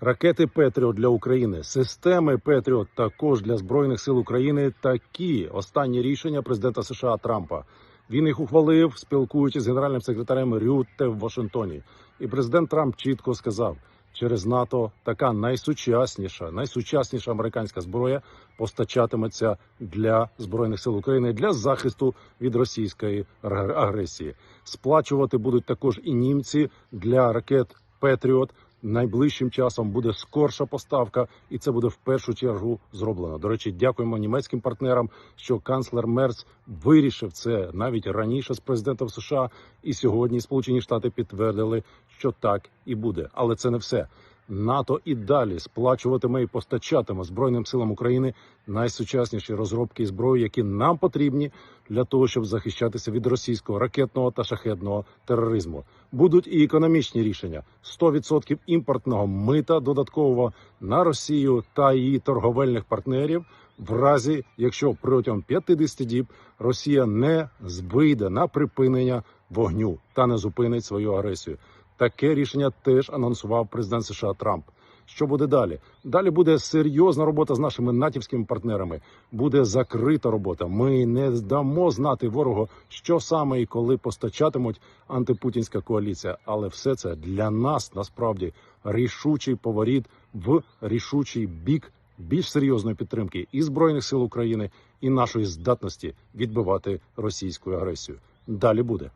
Ракети Петріот для України, системи Петріот також для збройних сил України. Такі останні рішення президента США Трампа. Він їх ухвалив, спілкуючись з генеральним секретарем Рютте в Вашингтоні. І президент Трамп чітко сказав: через НАТО така найсучасніша, найсучасніша американська зброя постачатиметься для збройних сил України для захисту від російської агресії. Сплачувати будуть також і німці для ракет Петріот. Найближчим часом буде скорша поставка, і це буде в першу чергу зроблено. До речі, дякуємо німецьким партнерам, що канцлер Мерц вирішив це навіть раніше з президентом США. І сьогодні Сполучені Штати підтвердили, що так і буде. Але це не все. НАТО і далі сплачуватиме і постачатиме збройним силам України найсучасніші розробки і зброї, які нам потрібні для того, щоб захищатися від російського ракетного та шахедного тероризму. Будуть і економічні рішення: 100% імпортного мита додаткового на Росію та її торговельних партнерів. В разі, якщо протягом 50 діб Росія не вийде на припинення вогню та не зупинить свою агресію. Таке рішення теж анонсував президент США Трамп. Що буде далі? Далі буде серйозна робота з нашими натівськими партнерами. Буде закрита робота. Ми не дамо знати ворогу, що саме і коли постачатимуть антипутінська коаліція. Але все це для нас насправді рішучий поворіт в рішучий бік більш серйозної підтримки і збройних сил України, і нашої здатності відбивати російську агресію. Далі буде.